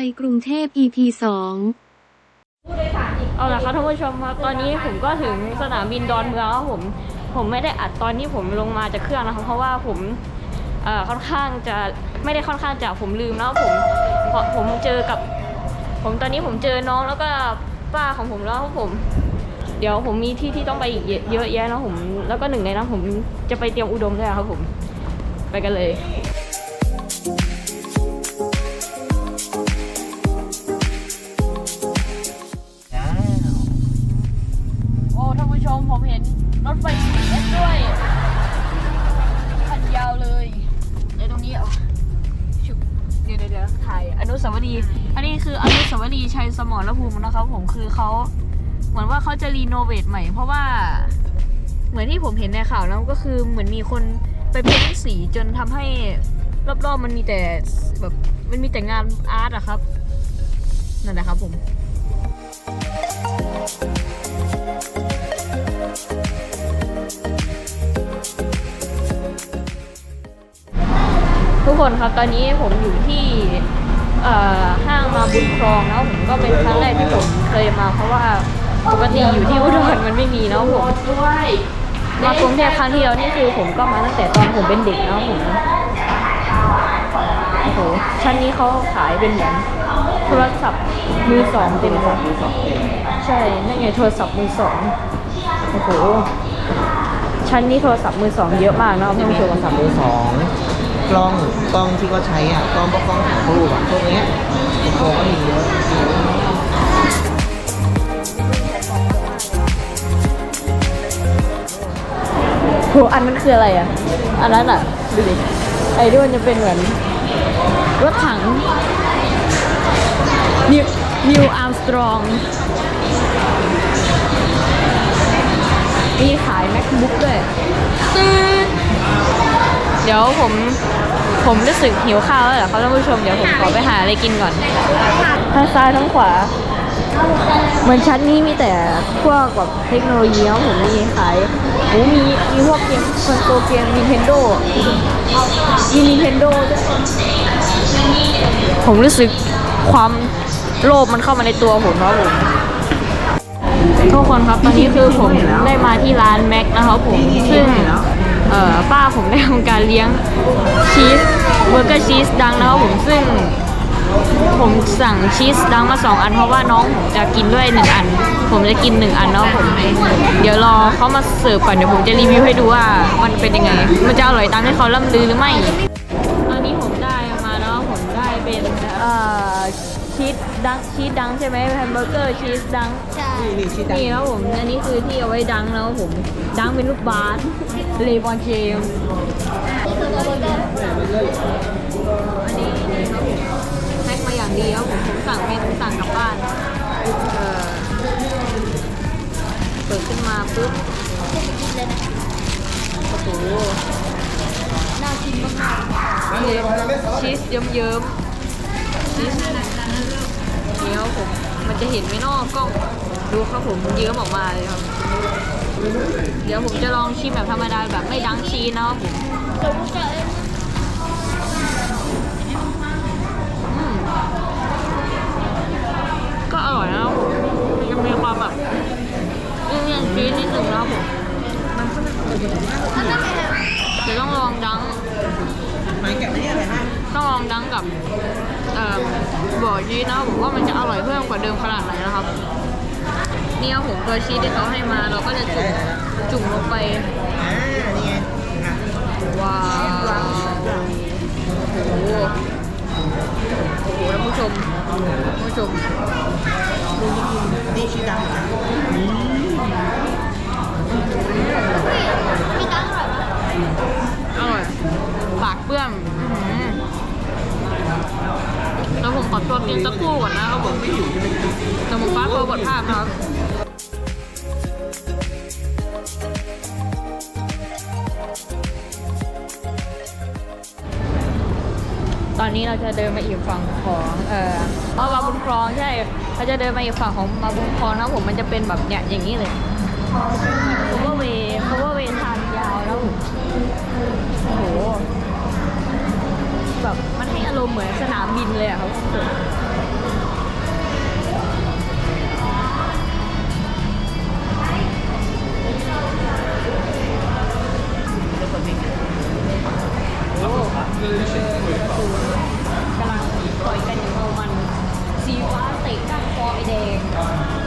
ไปกรุงเทพ EP 2เอาละครับท่านผู้ชมครับตอนนี้ผมก็ถึงสนามบินดอนเมืองแล้วผมผมไม่ได้อัดตอนที่ผมลงมาจากเครื่องนะครับเพราะว่าผมเอ่อค่อนข้างจะไม่ได้ค่อนข้างจะผมลืมแล้วผมเพราะผมเจอกับ ผมตอนนี้ผมเจอน้องแล้วก็ป้าของผมแล้วครับผม เดี๋ยวผมมีที่ที่ต้องไปอีกเยอะเยอะแยะนะผม แล้วก็หนึ่งในนั้นผมจะไปเตรียมอุดมด้วยครับผม ไปกันเลย ถ่ายอนุสาวรีย์อันนี้คืออนุสาวรีย์ชัยสมรภูมินะครับผมคือเขาเหมือนว่าเขาจะรีโนเวทใหม่ เพราะว่าเหมือนที่ผมเห็นในข่าวแล้วก็คือเหมือนมีคนไปเพ้นสีจนทำให้รอบๆมันมีแต่แบบมันมีแต่งานอาร์ตอะครับนั่นแหละครับผม ทุกคนครับตอนนี้ผมอยู่ที่ห้างมาบุญครองแล้วผมก็เป็นครั้งแรกที่ผมเคยมา เพราะว่าปกติอยู่ที่อุดรมันไม่มีแล้วผมมากรุงเทพครั้งที่แล้วนี่คือผมก็มาตั้งแต่ตอนผมเป็นเด็กแล้วผมโอ้โหชั้นนี้เขาขายเป็นเหมือนโทรศัพท์มือสองเต็มเลยใช่นั่นไงโทรศัพท์มือสองโอ้โหชั้นนี้โทรศัพท์มือสองเยอะมากนะครับจะท่านมีผู้ชโทรศัพท์มือสอง กล้องกล้องที่เขาใช้อะกล้องพวกกล้องถ่ายรูปอะพวกเนี้ยโอ้โหก็มีเยอะโหอันนั้นคืออะไรอะ อันนั้นอะ ดูดิ ไอ้ที่มันจะเป็นเหมือนรถถังนิวนิวอาร์มสตรองมีขาย MacBook ด้วยตื้อ เดี๋ยวผมผมรู้สึกหิวข้าวแล้วเหรอครับท่านผู้ชมเดี๋ยวผมขอไปหาอะไรกินก่อนทั้งซ้ายทั้งขวาเหมือนชั้นนี้มีแต่พวกแบบเทคโนโลยีครับผมมีขายโอ้มีมีพวกเกมคอนโซลเกม Nintendo มี Nintendo ด้วยผมรู้สึกความโลภมันเข้ามาในตัวผมครับผมทุกคนครับตอนนี้คือผมได้มาที่ร้านแม็กนะครับผมซึ่ง ป้าผมได้ทำการเลี้ยงชีสเบอร์เกอร์ชีสดังนะครับผมซึ่งผมสั่งชีสดังมาสองอันเพราะว่าน้องผมจะกินด้วยหนึ่งอัน ผมจะกินหนึ่งอันเนาะผมเดี๋ยวรอเขามาเสิร์ฟก่อนเดี๋ยวผมจะรีวิวให้ดูว่ามันเป็นยังไง มันจะอร่อยตามที่เขาล่ำลือหรือไม่ตอนนี้ผมได้มาแล้วผมได้เป็นเอ่อ ชีสดังชีสดังใช่ไหมแฮมเบอร์เกอร์ชีสดังนี่นี่ที่ดังนี่แล้วผมอันนี้คือที่เอาไว้ดังแล้วผมดังเป็นลูกบาสเลบอนเจมส์อันนี้นี่ครับผมแพ็คมาอย่างดีแล้วผมผมสั่งเป็นสั่งกลับบ้านเออเปิดขึ้นมาปุ๊บโอ้โหน่ากินมากๆชีสเยิ้มๆ ชีสเดี๋ยวผม มันจะเห็นไหมนอกกล้อง ดูครับผมเยิ้มออกมาเลยครับ เดี๋ยวผมจะลองชิมแบบธรรมดาแบบไม่ดังชีสนะครับผมก็อร่อยนะครับผมมันจะมีความแบบเลี่ยนๆชีสนิดนึงนะครับผมเดี๋ยวต้องลองดังไหนแกะไม่ได้อะไรนะ ต้องลองดังกับเอ่อบ่อชีสนะครับผมว่ามันจะอร่อยเพิ่มกว่าเดิมขนาดไหนนะครับนี่ครับผมตัวชีสที่เขาให้มาเราก็จะจุ่มจุ่มลงไปว้าวโอ้โหโอ้โหท่านผู้ชมผู้ชมนี่ชื่อดังนะอร่อยปากเปื้อน ขอตัวกินสักครู่ก่อนนะครับผมเดี๋ยวผมฟ้าตัวบทภาพนะครับตอนนี้เราจะเดินมาอีกฝั่งของเอ่ออ๋อมาบุญครองใช่เราจะเดินมาอีกฝั่งของมาบุญครองนะผมมันจะเป็นแบบเนี่ยอย่างนี้เลย cover way cover way ทางยาวแล้วผม เลยอะเขาสวกำลังต่อยกันอย่างเมามัน สีฟ้าเตะก้านคอไอแดง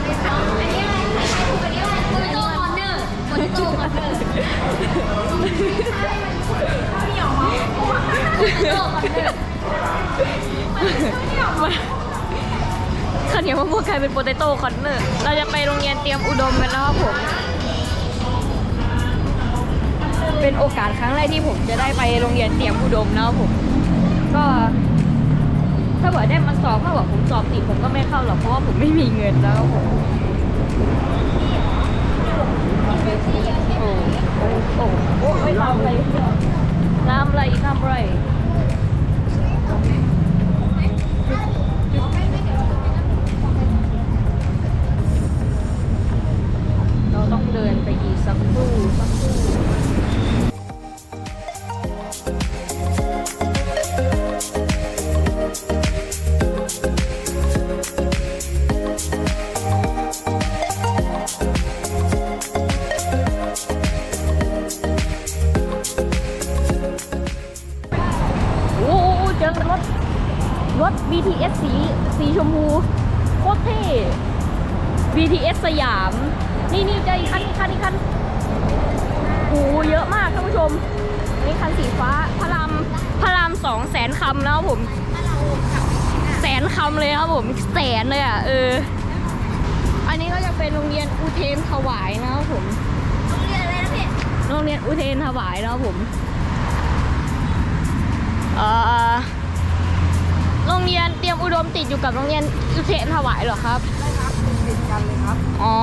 ไปต้อันนี้อะไรใส่ถูกไปนี่อะไรโมโตคนเนอร์โมโตคอนเนอร์พี่หยองโมโตคอนเนอร์ ข้าวเหนียวมะม่วงกลายเป็นโปเตโต้คอนเนอร์เราจะไปโรงเรียนเตรียมอุดมกันนะครับผม เป็นโอกาสครั้งแรกที่ผมจะได้ไปโรงเรียนเตรียมอุดมนะครับผม ก็ ถ้าเกิดได้มาสอบถ้าเกิดผมสอบติดผมก็ไม่เข้าหรอกเพราะว่าผมไม่มีเงินแล้วครับผมโอ้โอ้โอ้ไม่ทำอะไรถ BTS สีสีชมพูโคตรเท่ BTS สยาม นี่นี่เจออีกคันอีกคันอีกคันโอ้เยอะมากท่านผู้ชม นี่คันสีฟ้าพระรามพระรามสองแสนคำแล้วผม แสนคำเลยครับผม แสนเลยอะเออ อันนี้ก็จะเป็นโรงเรียนอุเทนถวายนะครับผม โรงเรียนอะไรนะพี่ โรงเรียนอุเทนถวายนะครับผม เอ่อ โรงเรียนเตรียมอุดมติดอยู่กับโรงเรียนอุเทนถวายเหรอครับใช่ครับติดกันเลยครับ อ๋อ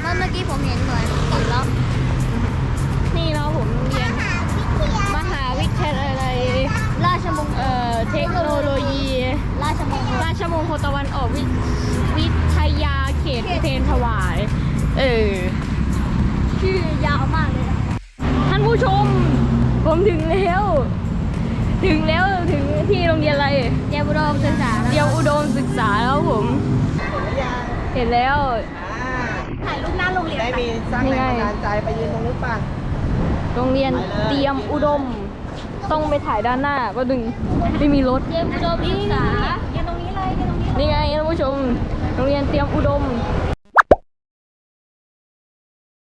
เมื่อเมื่อกี้ผมเห็นเหมือนติดแล้ว นี่เนาะผมโรงเรียนมหาวิทยาลัยราชมงคลเอ่อเทคโนโลยี ราชมงคลราชมงคลตะวันออกวิวิทยาเขตอุเทนถวาย เออ ชื่อยาวมากเลยนะท่านผู้ชม ผมถึงแล้ว ถึงแล้วถึงที่โรงเรียนอะไรเตรี ยมอุดมศึกษาเตรียมอุดมศึกษาแล้วผม เห็นแล้วอ่าถ่ายรูปหน้าโรงเรียนได้มีสร้างแรงบันดาลใจไปยืนตรงนี้ป่ะโรงเรียนไปเลยเตรียมอุดม ต้องไปถ่ายด้านหน้าก็ดึงไม่มีรถเตรียมอุดมศึกษายืนตรงนี้เลยยืนตรงนี้นี่ไงท่านผู้ชม โรงเรียนเตรียมอุดม